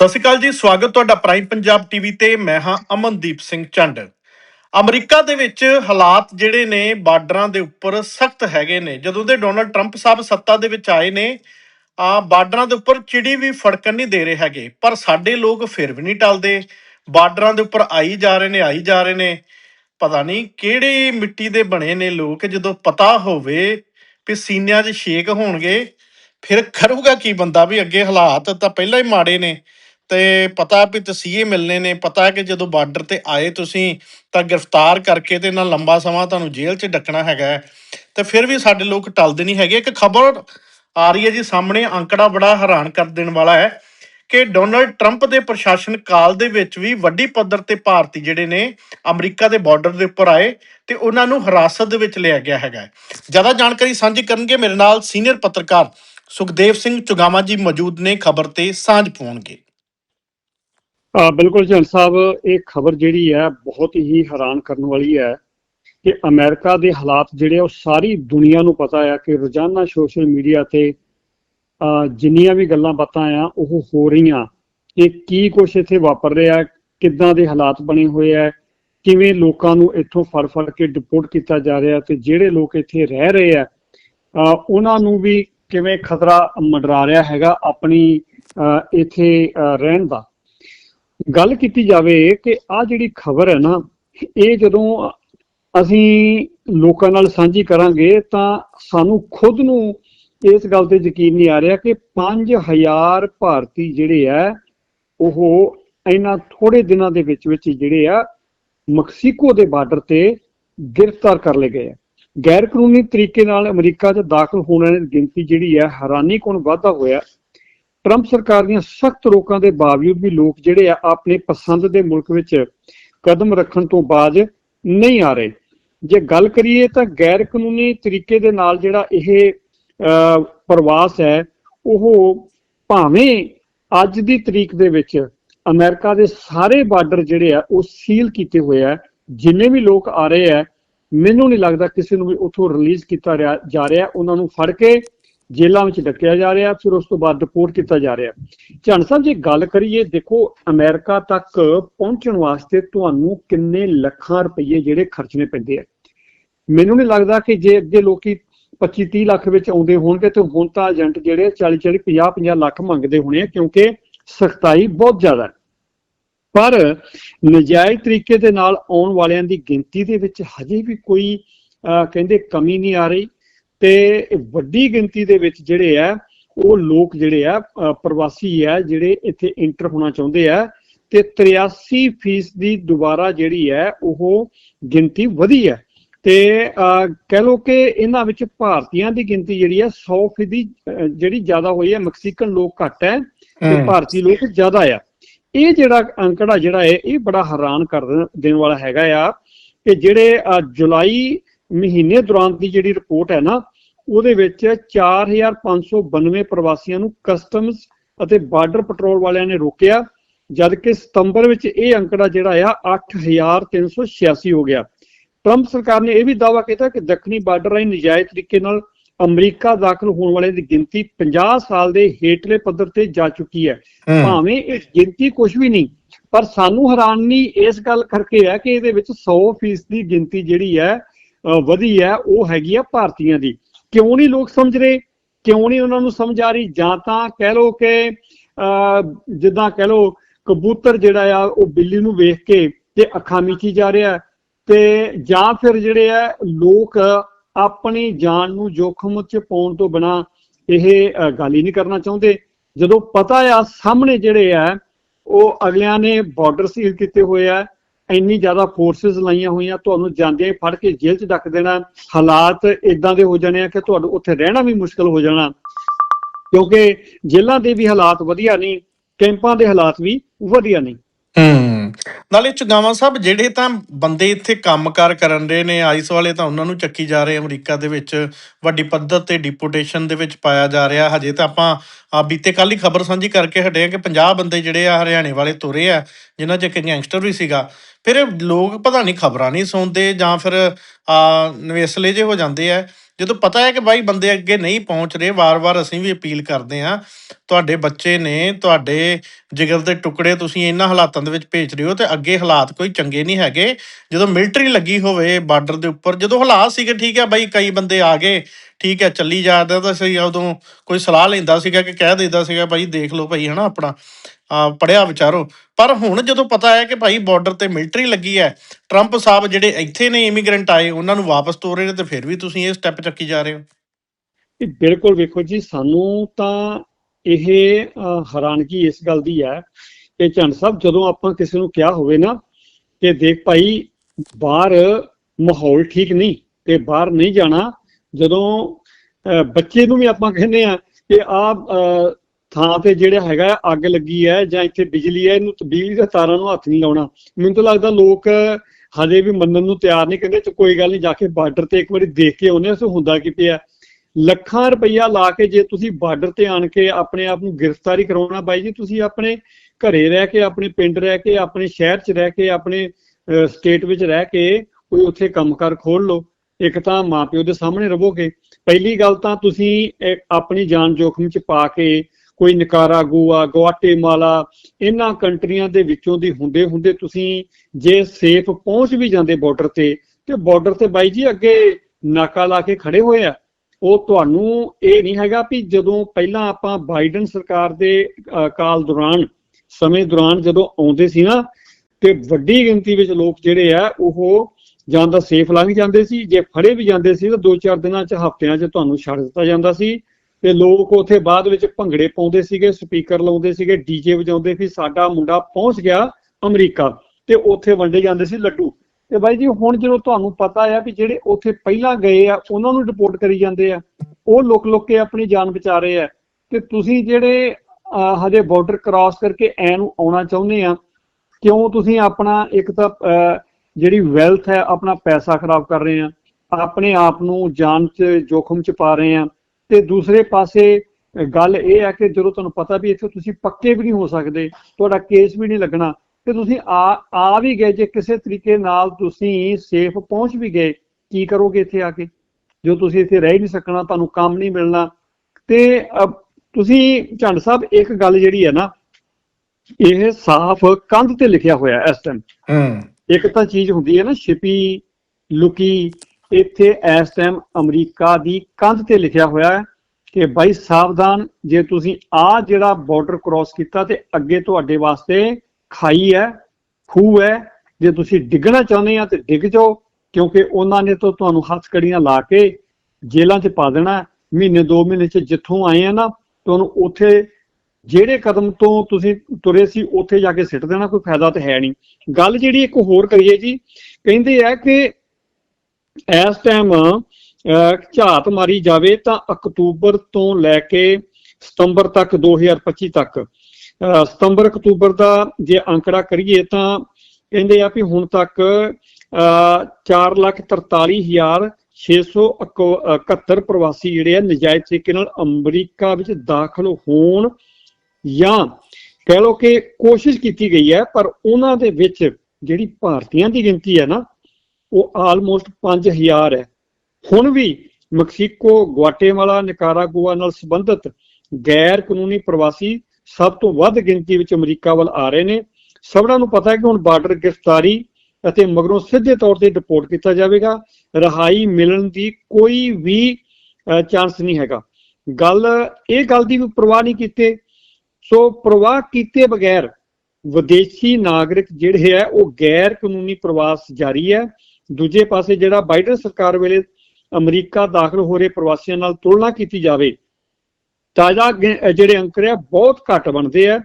ਸਤਿ ਸ਼੍ਰੀ ਅਕਾਲ ਜੀ, ਸਵਾਗਤ ਤੁਹਾਡਾ ਪ੍ਰਾਈਮ ਪੰਜਾਬ ਟੀਵੀ ਤੇ। ਮੈਂ ਹਾਂ ਅਮਨਦੀਪ ਸਿੰਘ ਚੰਡ। ਅਮਰੀਕਾ ਦੇ ਵਿੱਚ ਹਾਲਾਤ ਜਿਹੜੇ ਨੇ ਬਾਰਡਰਾਂ ਦੇ ਉੱਪਰ ਸਖਤ ਹੈਗੇ ਨੇ। ਜਦੋਂ ਦੇ ਡੋਨਲਡ ਟਰੰਪ ਸਾਹਿਬ ਸੱਤਾ ਦੇ ਵਿੱਚ ਆਏ ਨੇ ਆ ਬਾਰਡਰਾਂ ਦੇ ਉੱਪਰ ਚਿੜੀ ਵੀ ਫੜਕਣ ਨਹੀਂ ਦੇ ਰਹੇ ਹੈਗੇ। ਪਰ ਸਾਡੇ ਲੋਕ ਫਿਰ ਵੀ ਨਹੀਂ ਟਲਦੇ। ਬਾਰਡਰਾਂ ਦੇ ਉੱਪਰ ਆਈ ਜਾ ਰਹੇ ਨੇ, ਆਈ ਜਾ ਰਹੇ ਨੇ। ਪਤਾ ਨਹੀਂ ਕਿਹੜੀ ਮਿੱਟੀ ਦੇ ਬਣੇ ਨੇ ਲੋਕ। ਜਦੋਂ ਪਤਾ ਹੋਵੇ ਵੀ ਸੀਨਿਆਂ 'ਚ ਛੇਕ ਹੋਣਗੇ, ਫਿਰ ਕਰੂਗਾ ਕੀ ਬੰਦਾ ਵੀ ਅੱਗੇ ਹਾਲਾਤ ਤਾਂ ਪਹਿਲਾਂ ਹੀ ਮਾੜੇ ਨੇ। ਤੇ ਪਤਾ ਵੀ ਤਸੀਹੇ ਮਿਲਨੇ ਨੇ, ਪਤਾ ਕਿ ਜਦੋਂ ਬਾਰਡਰ ਤੇ ਆਏ ਤੁਸੀਂ ਤਾਂ ਗ੍ਰਿਫਤਾਰ ਕਰਕੇ ਤੇ ਨਾ ਲੰਬਾ ਸਮਾਂ ਤੁਹਾਨੂੰ ਜੇਲ੍ਹ 'ਚ ਡੱਕਣਾ ਹੈਗਾ ਹੈ। ਤੇ ਫਿਰ ਵੀ ਸਾਡੇ ਲੋਕ ਟਲਦੇ ਨਹੀਂ ਹੈਗੇ। ਇੱਕ ਖਬਰ ਆ ਰਹੀ ਹੈ ਜੀ ਸਾਹਮਣੇ, ਅੰਕੜਾ ਬੜਾ ਹੈਰਾਨ ਕਰ ਦੇਣ ਵਾਲਾ ਹੈ ਕਿ ਡੋਨਲਡ ਟਰੰਪ ਦੇ ਪ੍ਰਸ਼ਾਸਨ ਕਾਲ ਦੇ ਵਿੱਚ ਵੀ ਵੱਡੀ ਪੱਧਰ ਤੇ ਭਾਰਤੀ ਜਿਹੜੇ ਨੇ ਅਮਰੀਕਾ ਦੇ ਬਾਰਡਰ ਦੇ ਉੱਪਰ ਆਏ ਤੇ ਉਹਨਾਂ ਨੂੰ ਹਿਰਾਸਤ ਦੇ ਵਿੱਚ ਲਿਆ ਗਿਆ ਹੈਗਾ ਜ਼ਿਆਦਾ ਜਾਣਕਾਰੀ ਸਾਂਝੀ ਕਰਨਗੇ ਮੇਰੇ ਨਾਲ ਸੀਨੀਅਰ ਪੱਤਰਕਾਰ ਸੁਖਦੇਵ ਸਿੰਘ ਚੁਗਾਮਾ ਜੀ ਮੌਜੂਦ ਨੇ ਖਬਰ ਤੇ ਸਾਂਝ ਪਾਉਣਗੇ। ਬਿਲਕੁਲ ਜਨ ਸਾਹਿਬ, ਇਹ ਖਬਰ ਜਿਹੜੀ ਹੈ ਬਹੁਤ ਹੀ ਹੈਰਾਨ ਕਰਨ ਵਾਲੀ ਹੈ ਕਿ ਅਮਰੀਕਾ ਦੇ ਹਾਲਾਤ ਜਿਹੜੇ ਆ, ਉਹ ਸਾਰੀ ਦੁਨੀਆ ਨੂੰ ਪਤਾ ਹੈ ਕਿ ਰੋਜ਼ਾਨਾ ਸੋਸ਼ਲ ਮੀਡੀਆ ਤੇ ਜਿੰਨੀਆਂ ਵੀ ਗੱਲਾਂ ਬਾਤਾਂ ਆ, ਉਹ ਹੋ ਰਹੀਆਂ। ਕਿ ਕੀ ਕੁਛ ਇੱਥੇ ਵਾਪਰ ਰਿਹਾ, ਕਿੱਦਾਂ ਦੇ ਹਾਲਾਤ ਬਣੇ ਹੋਏ ਆ, ਕਿਵੇਂ ਲੋਕਾਂ ਨੂੰ ਇੱਥੋਂ ਫੜ ਫੜ ਕੇ ਡਿਪੋਰਟ ਕੀਤਾ ਜਾ ਰਿਹਾ ਤੇ ਜਿਹੜੇ ਲੋਕ ਇੱਥੇ ਰਹਿ ਰਹੇ ਆ ਉਹਨਾਂ ਨੂੰ ਵੀ ਕਿਵੇਂ ਖਤਰਾ ਮੰਡਰਾ ਰਿਹਾ ਹੈਗਾ ਆਪਣੀ ਇੱਥੇ ਰਹਿਣ ਦਾ। ਗੱਲ ਕੀਤੀ ਜਾਵੇ ਕਿ ਆ ਜਿਹੜੀ ਖਬਰ ਹੈ ਨਾ, ਇਹ ਜਦੋਂ ਅਸੀਂ ਲੋਕਾਂ ਨਾਲ ਸਾਂਝੀ ਕਰਾਂਗੇ ਤਾਂ ਸਾਨੂੰ ਖੁਦ ਨੂੰ ਇਸ ਗੱਲ ਤੇ ਯਕੀਨ ਨਹੀਂ ਆ ਰਿਹਾ ਕਿ 5000 ਭਾਰਤੀ ਜਿਹੜੇ ਆ, ਉਹ ਇਹਨਾਂ ਥੋੜੇ ਦਿਨਾਂ ਦੇ ਵਿੱਚ ਵਿੱਚ ਜਿਹੜੇ ਆ, ਮੈਕਸੀਕੋ ਦੇ ਬਾਰਡਰ ਤੇ ਗ੍ਰਿਫਤਾਰ ਕਰ ਲਏ ਗਏ ਆ। ਗੈਰ ਕਾਨੂੰਨੀ ਤਰੀਕੇ ਨਾਲ ਅਮਰੀਕਾ 'ਚ ਦਾਖਲ ਹੋਣ ਵਾਲਿਆਂ ਦੀ ਗਿਣਤੀ ਜਿਹੜੀ ਹੈ ਹੈਰਾਨੀ ਵਾਧਾ ਹੋਇਆ ਟਰੰਪ ਸਰਕਾਰ ਦੀਆਂ ਸਖਤ ਰੋਕਾਂ ਦੇ ਬਾਵਜੂਦ ਵੀ ਲੋਕ ਜਿਹੜੇ ਆ ਆਪਣੇ ਪਸੰਦ ਦੇ ਮੁਲਕ ਵਿੱਚ ਕਦਮ ਰੱਖਣ ਤੋਂ ਬਾਅਦ ਨਹੀਂ ਆ ਰਹੇ। ਜੇ ਗੱਲ ਕਰੀਏ ਤਾਂ ਗੈਰ ਕਾਨੂੰਨੀ ਤਰੀਕੇ ਦੇ ਨਾਲ ਜਿਹੜਾ ਇਹ ਪ੍ਰਵਾਸ ਹੈ, ਉਹ ਭਾਵੇਂ ਅੱਜ ਦੀ ਤਰੀਕ ਦੇ ਵਿੱਚ ਅਮਰੀਕਾ ਦੇ ਸਾਰੇ ਬਾਰਡਰ ਜਿਹੜੇ ਆ, ਉਹ ਸੀਲ ਕੀਤੇ ਹੋਏ ਆ, ਜਿੰਨੇ ਵੀ ਲੋਕ ਆ ਰਹੇ ਆ, ਮੈਨੂੰ ਨਹੀਂ ਲੱਗਦਾ ਕਿਸੇ ਨੂੰ ਵੀ ਉੱਥੋਂ ਰਿਲੀਜ਼ ਕੀਤਾ ਰਿਹਾ- ਜਾ ਰਿਹਾ, ਉਹਨਾਂ ਨੂੰ ਫੜ ਕੇ ਜੇਲ੍ਹਾਂ ਵਿੱਚ ਡੱਕਿਆ ਜਾ ਰਿਹਾ, ਫਿਰ ਉਸ ਤੋਂ ਬਾਅਦ ਡਿਪੋਰਟ ਕੀਤਾ ਜਾ ਰਿਹਾ। ਝੰਡ ਸਾਹਿਬ, ਜੇ ਗੱਲ ਕਰੀਏ, ਦੇਖੋ, ਅਮਰੀਕਾ ਤੱਕ ਪਹੁੰਚਣ ਵਾਸਤੇ ਤੁਹਾਨੂੰ ਕਿੰਨੇ ਲੱਖਾਂ ਰੁਪਏ ਜਿਹੜੇ ਖਰਚਣੇ ਪੈਂਦੇ ਆ। ਮੈਨੂੰ ਨਹੀਂ ਲੱਗਦਾ ਕਿ ਜੇ ਅੱਗੇ ਲੋਕੀ 25 30 ਲੱਖ ਵਿੱਚ ਆਉਂਦੇ ਹੋਣਗੇ, ਤੇ ਹੁਣ ਤਾਂ ਏਜੰਟ ਜਿਹੜੇ 40 40 50 50 ਲੱਖ ਮੰਗਦੇ ਹੋਣੇ ਆ, ਕਿਉਂਕਿ ਸਖਤਾਈ ਬਹੁਤ ਜ਼ਿਆਦਾ ਹੈ। ਪਰ ਨਜਾਇਜ਼ ਤਰੀਕੇ ਦੇ ਨਾਲ ਆਉਣ ਵਾਲਿਆਂ ਦੀ ਗਿਣਤੀ ਦੇ ਵਿੱਚ ਹਜੇ ਵੀ ਕੋਈ ਕਹਿੰਦੇ ਕਮੀ ਨਹੀਂ ਆ ਰਹੀ। ਤੇ ਵੱਡੀ ਗਿਣਤੀ ਦੇ ਵਿੱਚ ਜਿਹੜੇ ਆ ਉਹ ਲੋਕ ਜਿਹੜੇ ਆ ਪ੍ਰਵਾਸੀ ਆ ਜਿਹੜੇ ਇੱਥੇ ਇੰਟਰ ਹੋਣਾ ਚਾਹੁੰਦੇ ਆ ਤੇ 83% ਦੀ ਦੁਬਾਰਾ ਜਿਹੜੀ ਹੈ ਉਹ ਗਿਣਤੀ ਵਧੀ ਹੈ ਤੇ ਕਹਿ ਲੋ ਕਿ ਇਹਨਾਂ ਵਿੱਚ ਭਾਰਤੀਆਂ ਦੀ ਗਿਣਤੀ ਜਿਹੜੀ ਹੈ 100% ਦੀ ਜਿਹੜੀ ਜ਼ਿਆਦਾ ਹੋਈ ਹੈ ਮੈਕਸੀਕਨ ਲੋਕ ਘੱਟ ਹੈ ਤੇ। ਭਾਰਤੀ ਲੋਕ ਜ਼ਿਆਦਾ ਆ ਇਹ ਜਿਹੜਾ ਅੰਕੜਾ ਜਿਹੜਾ ਹੈ ਇਹ ਬੜਾ ਹੈਰਾਨ ਕਰ ਦੇਣ- ਵਾਲਾ ਹੈਗਾ ਆ ਕਿ ਜਿਹੜੇ ਜੁਲਾਈ ਮਹੀਨੇ ਦੌਰਾਨ ਦੀ ਜਿਹੜੀ ਰਿਪੋਰਟ ਹੈ ਨਾ ਉਹਦੇ ਵਿੱਚ 4592 ਪ੍ਰਵਾਸੀਆਂ ਨੂੰ ਕਸਟਮਸ ਅਤੇ ਬਾਰਡਰ ਪੈਟਰੋਲ ਵਾਲਿਆਂ ਨੇ ਰੋਕਿਆ ਜਦ ਕਿ ਸਤੰਬਰ ਵਿੱਚ ਇਹ ਅੰਕੜਾ ਜਿਹੜਾ ਆ 8386 ਹੋ ਗਿਆ। ਟਰੰਪ ਸਰਕਾਰ ਨੇ ਇਹ ਵੀ ਦਾਅਵਾ ਕੀਤਾ ਕਿ ਦੱਖਣੀ ਬਾਰਡਰ ਰਾਹੀਂ ਨਜਾਇਜ਼ ਤਰੀਕੇ ਨਾਲ ਅਮਰੀਕਾ ਦਾਖਲ ਹੋਣ ਵਾਲਿਆਂ ਦੀ ਗਿਣਤੀ 50 ਸਾਲ ਦੇ ਹੇਠਲੇ ਪੱਧਰ ਤੇ ਜਾ ਚੁੱਕੀ ਹੈ। ਭਾਵੇਂ ਇਹ ਗਿਣਤੀ ਕੁਝ ਵੀ ਨਹੀਂ ਪਰ ਸਾਨੂੰ ਹੈਰਾਨੀ ਇਸ ਗੱਲ ਕਰਕੇ ਹੈ ਕਿ ਇਹਦੇ ਵਿੱਚ 100% ਦੀ ਗਿਣਤੀ ਜਿਹੜੀ ਹੈ ਵਧੀ ਹੈ ਉਹ ਹੈਗੀ ਆ ਭਾਰਤੀਆਂ ਦੀ। ਕਿਉਂ ਨਹੀਂ ਲੋਕ ਸਮਝ ਰਹੇ? ਕਿਉਂ ਨਹੀਂ ਉਹਨਾਂ ਨੂੰ ਸਮਝ ਆ ਰਹੀ? ਜਾਂ ਤਾਂ ਕਹਿ ਲੋ ਕਿ ਅਹ, ਜਿੱਦਾਂ ਕਹਿ ਲੋ ਕਬੂਤਰ ਜਿਹੜਾ ਆ ਉਹ ਬਿੱਲੀ ਨੂੰ ਵੇਖ ਕੇ ਤੇ ਅੱਖਾਂ ਮੀਚੀ ਜਾ ਰਿਹਾ ਤੇ ਜਾਂ ਫਿਰ ਜਿਹੜੇ ਆ ਲੋਕ ਆਪਣੀ ਜਾਨ ਨੂੰ ਜੋਖਮ 'ਚ ਪਾਉਣ ਤੋਂ ਬਿਨਾ ਇਹ ਗੱਲ ਹੀ ਨਹੀਂ ਕਰਨਾ ਚਾਹੁੰਦੇ। ਜਦੋਂ ਪਤਾ ਆ ਸਾਹਮਣੇ ਜਿਹੜੇ ਆ ਉਹ ਅਗਲਿਆਂ ਨੇ ਬਾਰਡਰ ਸੀਲ ਕੀਤੇ ਹੋਏ ਆ। ਇੰਨੀ ਜ਼ਿਆਦਾ ਫੋਰਸਸ ਲਾਈਆਂ ਹੋਈਆਂ, ਤੁਹਾਨੂੰ ਜਾਂਦਿਆਂ ਹੀ ਫੜ ਕੇ ਜੇਲ੍ਹ 'ਚ ਡੱਕ ਦੇਣਾ, ਹਾਲਾਤ ਇਦਾਂ ਦੇ ਹੋ ਜਾਣੇ ਆ ਕਿ ਤੁਹਾਨੂੰ ਉੱਥੇ ਰਹਿਣਾ ਵੀ ਮੁਸ਼ਕਲ ਹੋ ਜਾਣਾ। ਕਿਉਂਕਿ ਜੇਲ੍ਹਾਂ ਦੇ ਵੀ ਹਾਲਾਤ ਵਧੀਆ ਨਹੀਂ, ਕੈਂਪਾਂ ਦੇ ਹਾਲਾਤ ਵੀ ਵਧੀਆ ਨਹੀਂ। ਹੂੰ। ਨਾਲੇ ਚੁਗਾਵਾਂ ਸਾਹਿਬ ਜਿਹੜੇ ਤਾਂ ਬੰਦੇ ਇੱਥੇ ਕੰਮਕਾਰ ਕਰਨ ਰਹੇ ਨੇ, ਆਈਸ ਵਾਲੇ ਤਾਂ ਉਹਨਾਂ ਨੂੰ ਚੱਕੀ ਜਾ ਰਹੇ ਅਮਰੀਕਾ ਦੇ ਵਿੱਚ ਵੱਡੀ ਪੱਧਰ ਤੇ ਡਿਪੋਟੇਸ਼ਨ ਦੇ ਵਿੱਚ ਪਾਇਆ ਜਾ ਰਿਹਾ। ਹਜੇ ਤਾਂ ਆਪਾਂ ਆ ਬੀਤੇ ਕੱਲ ਹੀ ਖਬਰ ਸਾਂਝੀ ਕਰਕੇ ਹਟੇ ਆ ਕਿ 50 ਬੰਦੇ ਜਿਹੜੇ ਆ ਹਰਿਆਣੇ ਵਾਲੇ ਤੁਰੇ ਆ, ਜਿਨ੍ਹਾਂ 'ਚ ਇੱਕ ਗੈਂਗਸਟਰ ਵੀ ਸੀਗਾ। ਫਿਰ ਲੋਕ ਪਤਾ ਨਹੀਂ ਖਬਰਾਂ ਨਹੀਂ ਸੁਣਦੇ ਜਾਂ ਫਿਰ ਆ ਨਵੇਸਲੇ ਜੇ ਹੋ ਜਾਂਦੇ ਆ। ਜਦੋਂ ਪਤਾ ਹੈ ਕਿ ਬਾਈ ਬੰਦੇ ਅੱਗੇ ਨਹੀਂ ਪਹੁੰਚ ਰਹੇ, ਵਾਰ-ਵਾਰ ਅਸੀਂ ਵੀ ਅਪੀਲ ਕਰਦੇ ਹਾਂ, ਤੁਹਾਡੇ ਬੱਚੇ ਨੇ, ਤੁਹਾਡੇ ਜਿਗਰ ਦੇ ਟੁਕੜੇ ਤੁਸੀਂ ਇਹਨਾਂ ਹਾਲਾਤਾਂ ਦੇ ਵਿੱਚ ਭੇਜ ਰਹੇ ਹੋ ਤੇ ਅੱਗੇ ਹਾਲਾਤ ਕੋਈ ਚੰਗੇ ਨਹੀਂ ਹੈਗੇ। ਜਦੋਂ ਮਿਲਟਰੀ ਲੱਗੀ ਹੋਵੇ ਬਾਰਡਰ ਦੇ ਉੱਪਰ, ਜਦੋਂ ਹਾਲਾਤ ਸੀਗੇ, ਠੀਕ ਹੈ ਬਾਈ ਕਈ ਬੰਦੇ ਆ ਗਏ, ਠੀਕ ਹੈ ਚੱਲੀ ਜਾਂਦਾ ਤਾਂ ਸਹੀ ਉਦੋਂ ਕੋਈ ਸਲਾਹ ਲੈਂਦਾ ਸੀਗਾ ਕਿ ਕਹਿ ਦਿੰਦਾ ਸੀਗਾ ਭਾਈ ਦੇਖ ਲਓ ਭਾਈ, ਹਨਾ ਆਪਣਾ। ਪੜਿਆ ਵਿਚਾਰੋ। ਪਰ ਹੁਣ ਜਦੋਂ ਪਤਾ ਹੈ ਕਿ ਭਾਈ ਬਾਰਡਰ ਤੇ ਮਿਲਟਰੀ ਲੱਗੀ ਹੈ ਟਰੰਪ ਸਾਹਿਬ ਜਿਹੜੇ ਇੱਥੇ ਨੇ ਇਮੀਗ੍ਰੈਂਟ ਆਏ ਉਹਨਾਂ ਨੂੰ ਵਾਪਸ ਤੋਰ ਰਹੇ ਨੇ ਤੇ ਫਿਰ ਵੀ ਤੁਸੀਂ ਇਹ ਸਟੈਪ ਚੱਕੀ ਜਾ ਰਹੇ ਹੋ? ਇਹ ਬਿਲਕੁਲ ਵੇਖੋ ਜੀ ਸਾਨੂੰ ਤਾਂ ਇਹ ਹੈਰਾਨਗੀ ਇਸ ਗੱਲ ਦੀ ਹੈ ਕਿ ਚੰਦ ਸਾਹਿਬ ਜਦੋਂ ਆਪਾਂ ਕਿਸੇ ਨੂੰ ਕਿਹਾ ਹੋਵੇ ਨਾ ਕਿ ਦੇਖ ਭਾਈ ਬਾਹਰ ਮਾਹੌਲ ਠੀਕ ਨਹੀਂ ਤੇ ਬਾਹਰ ਨਹੀਂ ਜਾਣਾ ਜਦੋਂ ਅ, ਬੱਚੇ ਨੂੰ ਵੀ ਆਪਾਂ ਕਹਿੰਦੇ ਆ ਕਿ ਆ ਥਾਂ ਤੇ ਜਿਹੜਾ ਹੈਗਾ ਅੱਗ ਲੱਗੀ ਹੈ ਜਾਂ ਇੱਥੇ ਬਿਜਲੀ ਹੈ, ਇਹਨੂੰ ਬਿਜਲੀ ਦੇ ਤਾਰਾਂ ਨੂੰ ਹੱਥ ਨਹੀਂ ਲਾਉਣਾ। ਮੈਨੂੰ ਤਾਂ ਲੱਗਦਾ ਲੋਕ ਹਜੇ ਵੀ ਮੰਨਣ ਨੂੰ ਤਿਆਰ ਨਹੀਂ, ਕਹਿੰਦੇ ਚ ਕੋਈ ਗੱਲ ਨਹੀਂ, ਜਾ ਕੇ ਬਾਰਡਰ ਤੇ ਇੱਕ ਵਾਰੀ ਦੇਖ ਕੇ ਆਉਨੇ ਸੋ ਹੁੰਦਾ ਕੀ ਪਿਆ। ਲੱਖਾਂ ਰੁਪਈਆ ਲਾ ਕੇ ਜੇ ਤੁਸੀਂ ਬਾਰਡਰ ਤੇ ਆਣ ਕੇ ਆਪਣੇ ਆਪ ਨੂੰ ਗ੍ਰਿਫਤਾਰੀ ਕਰਾਉਣਾ, ਬਾਈ ਜੀ, ਤੁਸੀਂ ਆਪਣੇ ਘਰੇ ਰਹਿ ਕੇ, ਆਪਣੇ ਪਿੰਡ ਰਹਿ ਕੇ, ਆਪਣੇ ਸ਼ਹਿਰ 'ਚ ਰਹਿ ਕੇ, ਆਪਣੇ ਸਟੇਟ ਵਿੱਚ ਰਹਿ ਕੇ ਕੋਈ ਉੱਥੇ ਕੰਮਕਾਰ ਖੋਲ ਲਓ। ਇੱਕ ਤਾਂ ਮਾਪਿਓ ਦੇ ਸਾਹਮਣੇ ਰਵੋਗੇ। ਪਹਿਲੀ ਗੱਲ ਤਾਂ ਤੁਸੀਂ ਆਪਣੀ ਜਾਨ ਜੋਖਮ 'ਚ ਪਾ ਕੇ ਕੋਈ ਨਿਕਾਰਾਗੁਆ ਗੁਆਟੇਮਾਲਾ ਇਹਨਾਂ ਕੰਟਰੀਆਂ ਦੇ ਵਿੱਚੋਂ ਦੀ ਹੁੰਦੇ ਹੁੰਦੇ ਤੁਸੀਂ ਜੇ ਸੇਫ ਪਹੁੰਚ ਵੀ ਜਾਂਦੇ ਬਾਰਡਰ ਤੇ ਤੇ ਬਾਰਡਰ ਤੇ ਬਾਈ ਜੀ ਅੱਗੇ ਨਾਕਾ ਲਾ ਕੇ ਖੜੇ ਹੋਏ ਆ। ਉਹ ਤੁਹਾਨੂੰ ਇਹ ਨਹੀਂ ਹੈਗਾ ਵੀ ਜਦੋਂ ਪਹਿਲਾਂ ਆਪਾਂ ਬਾਈਡਨ ਸਰਕਾਰ ਦੇ ਅ, ਕਾਲ ਦੌਰਾਨ ਸਮੇਂ ਦੌਰਾਨ ਜਦੋਂ ਆਉਂਦੇ ਸੀ ਨਾ ਤੇ ਵੱਡੀ ਗਿਣਤੀ ਵਿੱਚ ਲੋਕ ਜਿਹੜੇ ਆ ਉਹ ਜਾਂ ਤਾਂ ਸੇਫ ਲੰਘ ਜਾਂਦੇ ਸੀ ਜੇ ਫੜੇ ਵੀ ਜਾਂਦੇ ਸੀ ਤਾਂ ਦੋ ਚਾਰ ਦਿਨਾਂ ਚ ਹਫ਼ਤਿਆਂ ਚ ਤੁਹਾਨੂੰ ਛੱਡ ਦਿੱਤਾ ਜਾਂਦਾ ਸੀ। ਤੇ ਲੋਕ ਉੱਥੇ ਬਾਅਦ ਵਿੱਚ ਭੰਗੜੇ ਪਾਉਂਦੇ ਸੀਗੇ, ਸਪੀਕਰ ਲਾਉਂਦੇ ਸੀਗੇ ਡੀਜੇ ਵਜਾਉਂਦੇ ਸੀ, ਸਾਡਾ ਮੁੰਡਾ ਪਹੁੰਚ ਗਿਆ ਅਮਰੀਕਾ ਤੇ ਉੱਥੇ ਵੰਡੇ ਜਾਂਦੇ ਸੀ ਲੱਡੂ। ਤੇ ਬਾਈ ਜੀ, ਹੁਣ ਜਦੋਂ ਤੁਹਾਨੂੰ ਪਤਾ ਆ ਵੀ ਜਿਹੜੇ ਉੱਥੇ ਪਹਿਲਾਂ ਗਏ ਆ, ਉਹਨਾਂ ਨੂੰ ਰਿਪੋਰਟ ਕਰੀ ਜਾਂਦੇ ਆ। ਉਹ ਲੁਕ ਲੁਕ ਕੇ ਆਪਣੀ ਜਾਨ ਬਚਾ ਰਹੇ ਆ। ਤੇ ਤੁਸੀਂ ਜਿਹੜੇ ਹਜੇ ਬਾਰਡਰ ਕ੍ਰਾਸ ਕਰਕੇ ਐ ਨੂੰ ਆਉਣਾ ਚਾਹੁੰਦੇ ਆ, ਕਿਉਂ ਤੁਸੀਂ ਆਪਣਾ ਇੱਕ ਤਾਂ ਜਿਹੜੀ ਵੈਲਥ ਹੈ, ਆਪਣਾ ਪੈਸਾ ਖਰਾਬ ਕਰ ਰਹੇ ਆ, ਆਪਣੇ ਆਪ ਨੂੰ ਜਾਨ 'ਚ, ਜੋਖਮ 'ਚ ਪਾ ਰਹੇ ਆ ਤੇ ਦੂਸਰੇ ਪਾਸੇ ਗੱਲ ਇਹ ਹੈ ਕਿ ਜਦੋਂ ਤੁਹਾਨੂੰ ਪਤਾ ਵੀ ਇੱਥੇ ਤੁਸੀਂ ਪੱਕੇ ਵੀ ਨਹੀਂ ਹੋ ਸਕਦੇ ਤੁਹਾਡਾ ਕੇਸ ਵੀ ਨਹੀਂ ਲੱਗਣਾ ਤੇ ਤੁਸੀਂ ਆ ਆ ਵੀ ਗਏ ਜੇ ਕਿਸੇ ਤਰੀਕੇ ਨਾਲ ਤੁਸੀਂ ਸੇਫ ਪਹੁੰਚ ਵੀ ਗਏ ਕੀ ਕਰੋਗੇ ਇੱਥੇ ਆ ਕੇ? ਜੋ ਤੁਸੀਂ ਇੱਥੇ ਰਹਿ ਨਹੀਂ ਸਕਣਾ ਤੁਹਾਨੂੰ ਕੰਮ ਨਹੀਂ ਮਿਲਣਾ ਤੇ ਤੁਸੀਂ ਝੰਡ ਸਾਹਿਬ ਇੱਕ ਗੱਲ ਜਿਹੜੀ ਹੈ ਨਾ ਇਹ ਸਾਫ਼ ਕੰਧ ਤੇ ਲਿਖਿਆ ਹੋਇਆ ਇਸ ਟਾਈਮ ਹੂੰ। ਇੱਕ ਤਾਂ ਚੀਜ਼ ਹੁੰਦੀ ਹੈ ਨਾ ਛਿਪੀ ਲੁਕੀ ਇੱਥੇ ਇਸ ਟਾਈਮ ਅਮਰੀਕਾ ਦੀ ਕੰਧ ਤੇ ਲਿਖਿਆ ਹੋਇਆ ਹੈ ਕਿ ਬਾਈ ਸਾਵਧਾਨ, ਜੇ ਤੁਸੀਂ ਆ ਜਿਹੜਾ ਬਾਰਡਰ ਕ੍ਰਾਸ ਕੀਤਾ ਤੇ ਅੱਗੇ ਤੁਹਾਡੇ ਵਾਸਤੇ ਖਾਈ ਹੈ, ਖੂਹ ਹੈ, ਜੇ ਤੁਸੀਂ ਡਿੱਗਣਾ ਚਾਹੁੰਦੇ ਆ ਤੇ ਡਿੱਗ ਜਾਓ, ਕਿਉਂਕਿ ਉਹਨਾਂ ਨੇ ਤਾਂ ਤੁਹਾਨੂੰ ਹੱਥ ਕੜੀਆਂ ਲਾ ਕੇ ਜੇਲ੍ਹਾਂ 'ਚ ਪਾ ਦੇਣਾ ਮਹੀਨੇ, ਦੋ ਮਹੀਨੇ 'ਚ ਜਿੱਥੋਂ ਆਏ ਆ ਨਾ, ਤੁਹਾਨੂੰ ਉੱਥੇ ਜਿਹੜੇ ਕਦਮ ਤੋਂ ਤੁਸੀਂ ਤੁਰੇ ਸੀ, ਉੱਥੇ ਜਾ ਕੇ ਸਿੱਟ ਦੇਣਾ, ਕੋਈ ਫਾਇਦਾ ਤਾਂ ਹੈ ਨਹੀਂ। ਗੱਲ ਜਿਹੜੀ ਇੱਕ ਹੋਰ ਕਰੀਏ ਜੀ, ਕਹਿੰਦੇ ਆ ਕਿ ਇਸ ਟਾਈਮ ਝਾਤ ਮਾਰੀ ਜਾਵੇ ਤਾਂ ਅਕਤੂਬਰ ਤੋਂ ਲੈ ਕੇ ਸਤੰਬਰ ਤੱਕ 2025 ਤੱਕ। ਅਹ, ਸਤੰਬਰ ਅਕਤੂਬਰ ਦਾ ਜੇ ਅੰਕੜਾ ਕਰੀਏ ਤਾਂ ਕਹਿੰਦੇ ਆ ਵੀ ਹੁਣ ਤੱਕ ਅਹ, 443671 ਪ੍ਰਵਾਸੀ ਜਿਹੜੇ ਆ ਨਜਾਇਜ਼ ਤਰੀਕੇ ਨਾਲ ਅਮਰੀਕਾ ਵਿੱਚ ਦਾਖਲ ਹੋਣ ਜਾਂ ਕਹਿ ਲਓ ਕਿ ਕੋਸ਼ਿਸ਼ ਕੀਤੀ ਗਈ ਹੈ ਪਰ ਉਹਨਾਂ ਦੇ ਵਿੱਚ ਜਿਹੜੀ ਭਾਰਤੀਆਂ ਦੀ ਗਿਣਤੀ ਹੈ ਨਾ ਉਹ ਆਲਮੋਸਟ 5000 ਹੈ। ਹੁਣ ਵੀ ਮੈਕਸੀਕੋ ਗੁਆਟੇਮਾਲਾ ਨਿਕਾਰਾਗੁਆ ਨਾਲ ਸੰਬੰਧਿਤ ਗੈਰ ਕਾਨੂੰਨੀ ਪ੍ਰਵਾਸੀ ਸਭ ਤੋਂ ਵੱਧ ਗਿਣਤੀ ਵਿੱਚ ਅਮਰੀਕਾ ਵੱਲ ਆ ਰਹੇ ਨੇ। ਸਭਨਾਂ ਨੂੰ ਪਤਾ ਹੈ ਕਿ ਹੁਣ ਬਾਰਡਰ ਗ੍ਰਿਫਤਾਰੀ ਅਤੇ ਮਗਰੋਂ ਸਿੱਧੇ ਤੌਰ ਤੇ ਡਿਪੋਰਟ ਕੀਤਾ ਜਾਵੇਗਾ। ਰਹਾਈ ਮਿਲਣ ਦੀ ਕੋਈ ਵੀ ਚਾਂਸ ਨਹੀਂ ਹੈਗਾ। ਗੱਲ, ਇਹ ਗੱਲ ਦੀ ਵੀ ਪਰਵਾਹ ਨਹੀਂ ਕੀਤੇ। ਸੋ ਪ੍ਰਵਾਹ ਕੀਤੇ ਬਗੈਰ ਵਿਦੇਸ਼ੀ ਨਾਗਰਿਕ ਜਿਹੜੇ ਹੈ, ਉਹ ਗੈਰ ਕਾਨੂੰਨੀ ਪ੍ਰਵਾਸ ਜਾਰੀ ਹੈ। ਦੂਜੇ ਪਾਸੇ ਜਿਹੜਾ ਬਾਈਡਨ ਸਰਕਾਰ ਵੇਲੇ ਅਮਰੀਕਾ ਦਾਖਲ ਹੋ ਰਹੇ ਪ੍ਰਵਾਸੀਆਂ ਨਾਲ ਤੁਲਨਾ ਕੀਤੀ ਜਾਵੇ, ਤਾਜ਼ਾ ਜਿਹੜੇ ਅੰਕੜੇ ਆ, ਬਹੁਤ ਘੱਟ ਬਣਦੇ ਆ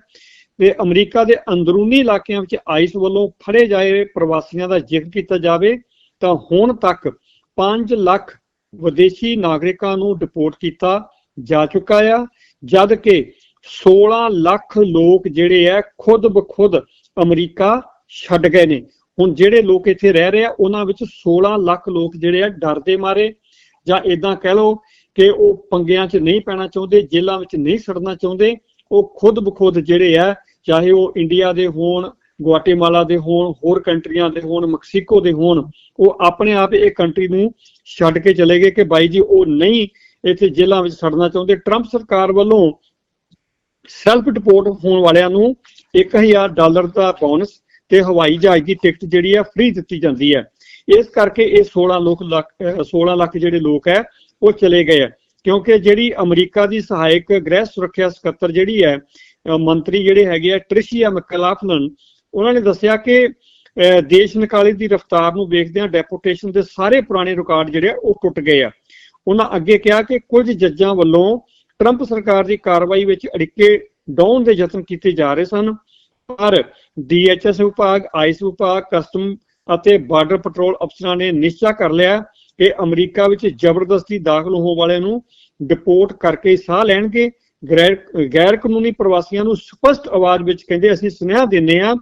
ਤੇ ਅਮਰੀਕਾ ਦੇ ਅੰਦਰੂਨੀ ਇਲਾਕਿਆਂ ਵਿੱਚ ਆਈਸ ਵੱਲੋਂ ਫੜੇ ਜਾਏ ਪ੍ਰਵਾਸੀਆਂ ਦਾ ਜ਼ਿਕਰ ਕੀਤਾ ਜਾਵੇ, ਤਾਂ ਹੁਣ ਤੱਕ 5 ਲੱਖ ਵਿਦੇਸ਼ੀ ਨਾਗਰਿਕਾਂ ਨੂੰ ਡਿਪੋਰਟ ਕੀਤਾ ਜਾ ਚੁੱਕਾ ਆ, ਜਦ ਕਿ 16 ਲੱਖ ਲੋਕ ਜਿਹੜੇ ਆ, ਖੁਦ ਬਖੁਦ ਅਮਰੀਕਾ ਛੱਡ ਗਏ ਨੇ। ਹੁਣ ਜਿਹੜੇ ਲੋਕ ਇੱਥੇ ਰਹਿ ਰਹੇ ਆ, ਉਹਨਾਂ ਵਿੱਚ 16 ਲੱਖ ਲੋਕ ਜਿਹੜੇ ਆ ਡਰ ਦੇ ਮਾਰੇ ਜਾਂ ਇਦਾਂ ਕਹਿ ਲਓ ਕਿ ਉਹ ਪੰਗਿਆਂ 'ਚ ਨਹੀਂ ਪੈਣਾ ਚਾਹੁੰਦੇ, ਜੇਲ੍ਹਾਂ ਵਿੱਚ ਨਹੀਂ ਸੜਨਾ ਚਾਹੁੰਦੇ, ਉਹ ਖੁਦ ਬਖੁਦ ਜਿਹੜੇ ਆ, ਚਾਹੇ ਉਹ ਇੰਡੀਆ ਦੇ ਹੋਣ ਗੁਆਟੇਮਾਲਾ ਦੇ ਹੋਣ, ਹੋਰ ਕੰਟਰੀਆਂ ਦੇ ਹੋਣ, ਮੈਕਸੀਕੋ ਦੇ ਹੋਣ, ਉਹ ਆਪਣੇ ਆਪ ਇਹ ਕੰਟਰੀ ਨੂੰ ਛੱਡ ਕੇ ਚਲੇ ਗਏ ਕਿ ਬਾਈ ਜੀ ਉਹ ਨਹੀਂ ਇੱਥੇ ਜੇਲ੍ਹਾਂ ਵਿੱਚ ਸੜਨਾ ਚਾਹੁੰਦੇ। ਟਰੰਪ ਸਰਕਾਰ ਵੱਲੋਂ ਸੈਲਫ ਡਿਪੋਰਟ ਹੋਣ ਵਾਲਿਆਂ ਨੂੰ 1000 ਡਾਲਰ ਦਾ ਬੋਨਸ ਤੇ ਹਵਾਈ ਜਹਾਜ਼ ਦੀ ਟਿਕਟ ਜਿਹੜੀ ਹੈ ਫ੍ਰੀ ਦਿੱਤੀ ਜਾਂਦੀ ਹੈ ਇਸ ਕਰਕੇ ਇਹ 16 ਲੋਕ ਲੱਖ, ਅਹ 16 ਲੱਖ ਜਿਹੜੇ ਲੋਕ ਹੈ ਉਹ ਚਲੇ ਗਏ ਹੈ ਕਿਉਂਕਿ ਜਿਹੜੀ ਅਮਰੀਕਾ ਦੀ ਸਹਾਇਕ ਗ੍ਰਹਿ ਸੁਰੱਖਿਆ ਸਕੱਤਰ ਜਿਹੜੀ ਹੈ ਮੰਤਰੀ ਜਿਹੜੇ ਹੈਗੇ ਆ, ਟ੍ਰਿਸ਼ੀਆ ਮੈਕਲਾਫਲਨ ਉਹਨਾਂ ਨੇ ਦੱਸਿਆ ਕਿ, ਅਹ ਦੇਸ਼ ਨਿਕਾਲੇ ਦੀ ਰਫ਼ਤਾਰ ਨੂੰ ਵੇਖਦਿਆਂ ਡੈਪੂਟੇਸ਼ਨ ਦੇ ਸਾਰੇ ਪੁਰਾਣੇ ਰਿਕਾਰਡ ਜਿਹੜੇ ਆ, ਉਹ ਟੁੱਟ ਗਏ ਆ। ਉਹਨਾਂ ਅੱਗੇ ਕਿਹਾ ਕਿ ਕੁਝ ਜੱਜਾਂ ਵੱਲੋਂ ਟਰੰਪ ਸਰਕਾਰ ਦੀ ਕਾਰਵਾਈ ਵਿੱਚ ਅੜਿੱਕੇ ਡਾਉਣ ਦੇ ਯਤਨ ਕੀਤੇ ਜਾ ਰਹੇ ਸਨ। ਪਰ ਡੀਐਚਐਸ ਵਿਭਾਗ ਆਈਸ ਵਿਭਾਗ, ਕਸਟਮ ਅਤੇ ਬਾਰਡਰ ਪੈਟਰੋਲ ਅਫਸਰਾਂ ਨੇ ਨਿਸ਼ਚਾ ਕਰ ਲਿਆ ਕਿ ਅਮਰੀਕਾ ਵਿੱਚ ਜ਼ਬਰਦਸਤੀ ਦਾਖਲ ਹੋਣ ਵਾਲਿਆਂ ਨੂੰ ਡਿਪੋਰਟ ਕਰਕੇ ਸਾਹ ਲੈਣਗੇ। ਗੈਰ ਗੈਰ ਕਾਨੂੰਨੀ ਪ੍ਰਵਾਸੀਆਂ ਨੂੰ ਸਪਸ਼ਟ ਆਵਾਜ਼ ਵਿੱਚ ਕਹਿੰਦੇ ਅਸੀਂ ਸੁਨੇਹਾ ਦਿੰਨੇ ਆ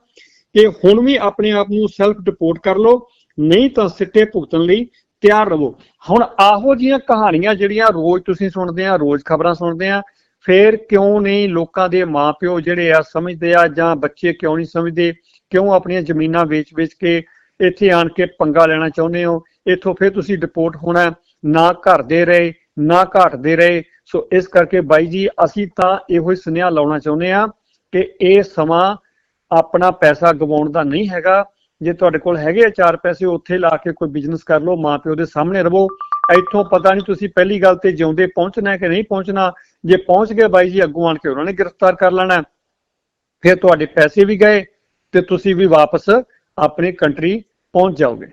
ਕਿ ਹੁਣ ਵੀ ਆਪਣੇ ਆਪ ਨੂੰ ਸੈਲਫ ਡਿਪੋਰਟ ਕਰ ਲਓ, ਨਹੀਂ ਤਾਂ ਸਿੱਟੇ ਭੁਗਤਣ ਲਈ ਤਿਆਰ ਰਹੋ। ਹੁਣ ਆਹੋ ਜੀਆਂ ਕਹਾਣੀਆਂ ਜਿਹੜੀਆਂ ਰੋਜ਼ ਤੁਸੀਂ ਸੁਣਦੇ ਆ ਰੋਜ਼ ਖਬਰਾਂ ਸੁਣਦੇ ਆ ਫੇਰ ਕਿਉਂ ਨਹੀਂ ਲੋਕਾਂ ਦੇ ਮਾਪਿਓ ਜਿਹੜੇ ਆ ਸਮਝਦੇ ਆ ਜਾਂ ਬੱਚੇ ਕਿਉਂ ਨਹੀਂ ਸਮਝਦੇ? ਕਿਉਂ ਆਪਣੀਆਂ ਜ਼ਮੀਨਾਂ ਵੇਚ-ਵੇਚ ਕੇ ਇੱਥੇ ਆਣ ਕੇ ਪੰਗਾ ਲੈਣਾ ਚਾਹੁੰਦੇ ਹੋ? ਇੱਥੋਂ ਫਿਰ ਤੁਸੀਂ ਡਿਪੋਰਟ ਹੋਣਾ ਨਾ ਘਰ ਰਹੇ, ਨਾ ਘਾਟਦੇ ਰਹੇ। ਸੋ ਇਸ ਕਰਕੇ ਬਾਈ ਜੀ, ਅਸੀਂ ਤਾਂ ਇਹੋ ਹੀ ਸੁਨੇਹਾ ਲਾਉਣਾ ਚਾਹੁੰਦੇ ਆ ਕਿ ਇਹ ਸਮਾਂ ਆਪਣਾ ਪੈਸਾ ਗਵਾਉਣ ਦਾ ਨਹੀਂ ਹੈਗਾ। ਜੇ ਤੁਹਾਡੇ ਕੋਲ ਹੈਗੇ ਆ ਚਾਰ ਪੈਸੇ, ਉੱਥੇ ਲਾ ਕੇ ਕੋਈ ਬਿਜ਼ਨਸ ਕਰ ਲਓ, ਮਾਪਿਓ ਦੇ ਸਾਹਮਣੇ ਰਵੋ ਇੱਥੋਂ ਪਤਾ ਨਹੀਂ ਤੁਸੀਂ ਪਹਿਲੀ ਗੱਲ ਤੇ ਜਿਉਂਦੇ ਪਹੁੰਚਣਾ ਕਿ ਨਹੀਂ ਪਹੁੰਚਣਾ। ਜੇ ਪਹੁੰਚ ਗਏ ਬਾਈ ਜੀ, ਅੱਗੋਂ ਆਣ ਕੇ ਉਹਨਾਂ ਨੇ ਗ੍ਰਿਫਤਾਰ ਕਰ ਲੈਣਾ ਫਿਰ ਤੁਹਾਡੇ ਪੈਸੇ ਵੀ ਗਏ ਤੇ ਤੁਸੀਂ ਵੀ ਵਾਪਸ ਆਪਣੀ ਕੰਟਰੀ ਪਹੁੰਚ ਜਾਓਗੇ।